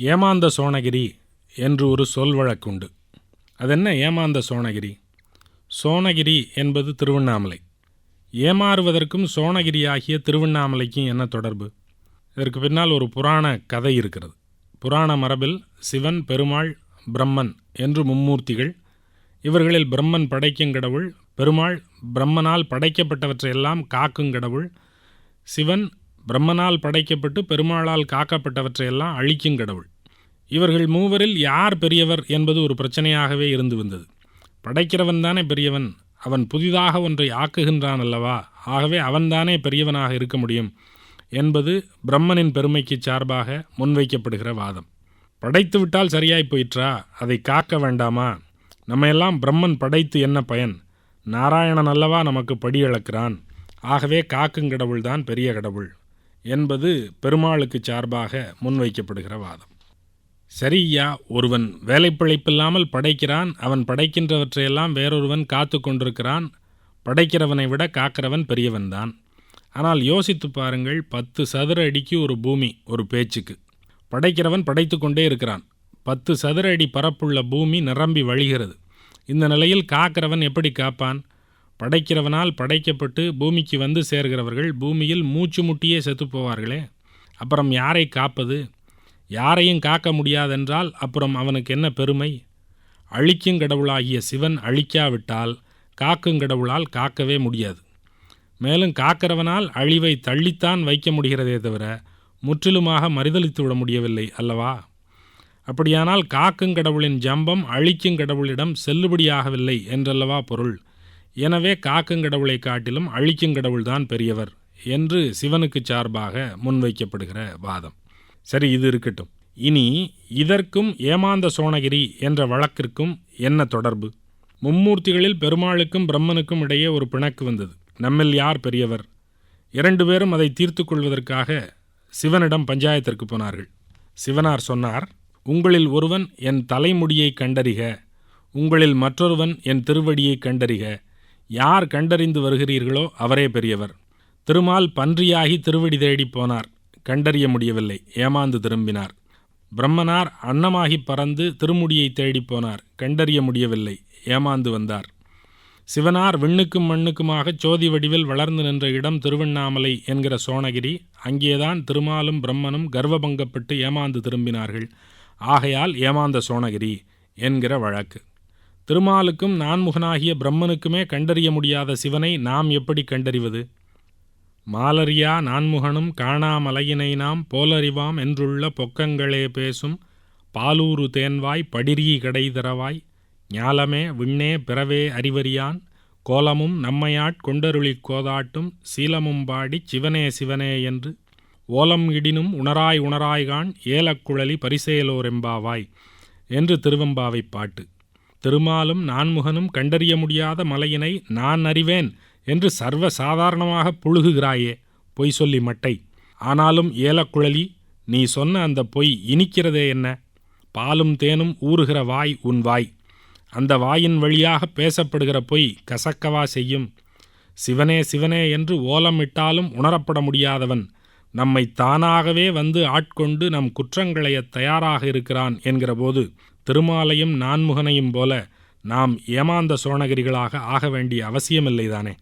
ஏமாந்த சோனகிரி என்று ஒரு சொல் வழக்குண்டு. அதென்ன ஏமாந்த சோனகிரி? சோனகிரி என்பது திருவண்ணாமலை. ஏமாறுவதற்கும் சோனகிரி ஆகிய திருவண்ணாமலைக்கும் என்ன தொடர்பு? இதற்கு பின்னால் ஒரு புராண கதை இருக்கிறது. புராண மரபில் சிவன் பெருமாள் பிரம்மன் என்று மும்மூர்த்திகள். இவர்களில் பிரம்மன் படைக்கும் கடவுள் பெருமாள் பிரம்மனால் படைக்கப்பட்டவற்றையெல்லாம் காக்கும் கடவுள் சிவன் பிரம்மனால் படைக்கப்பட்டு பெருமாளால் காக்கப்பட்டவற்றையெல்லாம் அழிக்கும் கடவுள். இவர்கள் மூவரில் யார் பெரியவர் என்பது ஒரு பிரச்சனையாகவே இருந்து வந்தது. படைக்கிறவன் தானே பெரியவன் அவன் புதிதாக ஒன்றை ஆக்குகின்றான் அல்லவா? ஆகவே அவன்தானே பெரியவனாக இருக்க முடியும் என்பது பிரம்மனின் பெருமைக்கு சார்பாக முன்வைக்கப்படுகிற வாதம். படைத்து விட்டால் சரியாய் போயிற்றா? அதை காக்க வேண்டாமா? நம்மையெல்லாம் பிரம்மன் படைத்து என்ன பயன்? நாராயணன் அல்லவா நமக்கு படி அளக்கிறான் ஆகவே காக்கும் கடவுள்தான் பெரிய கடவுள். என்பது பெருமாளுக்கு சார்பாக முன்வைக்கப்படுகிற வாதம். சரியா ஒருவன் வேலைப்பிழைப்பில்லாமல் படைக்கிறான் அவன் படைக்கின்றவற்றையெல்லாம் வேறொருவன் காத்து கொண்டிருக்கிறான் படைக்கிறவனை விட காக்கிறவன் பெரியவன்தான். ஆனால் யோசித்து பாருங்கள் பத்து சதுர அடிக்கு ஒரு பூமி ஒரு பேச்சுக்கு. படைக்கிறவன் படைத்து கொண்டே இருக்கிறான். பத்து சதுர அடி பரப்புள்ள பூமி நிரம்பி வழிகிறது. இந்த நிலையில் காக்கிறவன் எப்படி காப்பான்? படைக்கிறவனால் படைக்கப்பட்டு பூமிக்கு வந்து சேர்கிறவர்கள் பூமியில் மூச்சு முட்டியே செத்துப்போவார்களே. அப்புறம் யாரை காப்பது? யாரையும் காக்க முடியாதென்றால் அப்புறம் அவனுக்கு என்ன பெருமை? அழிக்கும் கடவுளாகிய சிவன் அழிக்காவிட்டால் காக்கும் கடவுளால் காக்கவே முடியாது. மேலும் காக்கிறவனால் அழிவை தள்ளித்தான் வைக்க முடிகிறதே தவிர முற்றிலுமாக மறுதளித்து விட முடியவில்லை அல்லவா? அப்படியானால் காக்கும் கடவுளின் ஜம்பம் அழிக்கும் கடவுளிடம் செல்லுபடியாகவில்லை என்றல்லவா பொருள்? எனவே காக்கும் கடவுளை காட்டிலும் அழிக்கும் கடவுள்தான் பெரியவர் என்று சிவனுக்கு சார்பாக முன்வைக்கப்படுகிற வாதம். சரி இது இருக்கட்டும். இனி இதற்கும் ஏமாந்த சோனகிரி என்ற வழக்கிற்கும் என்ன தொடர்பு? மும்மூர்த்திகளில் பெருமாளுக்கும் பிரம்மனுக்கும் இடையே ஒரு பிணக்கு வந்தது. நம்மில் யார் பெரியவர்? இரண்டு பேரும் அதை தீர்த்து கொள்வதற்காக சிவனிடம் பஞ்சாயத்திற்கு போனார்கள். சிவனார் சொன்னார் உங்களில் ஒருவன் என் தலைமுடியை கண்டறிக உங்களில் மற்றொருவன் என் திருவடியை கண்டறிக யார் கண்டறிந்து வருகிறீர்களோ அவரே பெரியவர். திருமால் பன்றியாகி திருவடி தேடி போனார். கண்டறிய முடியவில்லை. ஏமாந்து திரும்பினார். பிரம்மனார் அன்னமாகி பறந்து திருமுடியை தேடி போனார். கண்டறிய முடியவில்லை. ஏமாந்து வந்தார். சிவனார் விண்ணுக்கும் மண்ணுக்குமாக சோதி வடிவில் வளர்ந்து நின்ற இடம் திருவண்ணாமலை என்கிற சோனகிரி. அங்கேதான் திருமாலும் பிரம்மனும் கர்வபங்கப்பட்டு ஏமாந்து திரும்பினார்கள். ஆகையால் ஏமாந்த சோனகிரி என்கிற வழக்கு. திருமாலுக்கும் நான்முகனாகிய பிரம்மனுக்குமே கண்டறிய முடியாத சிவனை நாம் எப்படி கண்டறிவது? மாலரியா நான்முகனும் காணாமலையினை நாம் போலறிவாம் என்றுள்ள பொக்கங்களே பேசும் பாலூரு தேன்வாய் படிரீ கடைதரவாய். ஞாலமே விண்ணே பிறவே அறிவறியான். கோலமும் நம்மையாட் கொண்டருளிக் கோதாட்டும் சீலமும் பாடிச் சிவனே சிவனே என்று. ஓலம் இடினும் உணராய் உணராய்கான் ஏலக்குழலி பரிசேலோரெம்பாவாய் என்று திருவெம்பாவை பாட்டு. திருமாலும் நான்முகனும் கண்டறிய முடியாத மலையினை நான் அறிவேன் என்று சர்வ சாதாரணமாக புழுகுகிறாயே பொய் சொல்லி மட்டை. ஆனாலும் ஏலக்குழலி நீ சொன்ன அந்த பொய் இனிக்கிறதே என்ன? பாலும் தேனும் ஊறுகிற வாய் உன் வாய். அந்த வாயின் வழியாக பேசப்படுகிற பொய் கசக்கவா செய்யும்? சிவனே சிவனே என்று ஓலமிட்டாலும் உணரப்பட முடியாதவன் நம்மை தானாகவே வந்து ஆட்கொண்டு நம் குற்றங்களைய தயாராக இருக்கிறான் என்கிறபோது திருமாலையும் நான்முகனையும் போல நாம் ஏமாந்த சோனகிரிகளாக ஆக வேண்டிய அவசியமில்லைதானே?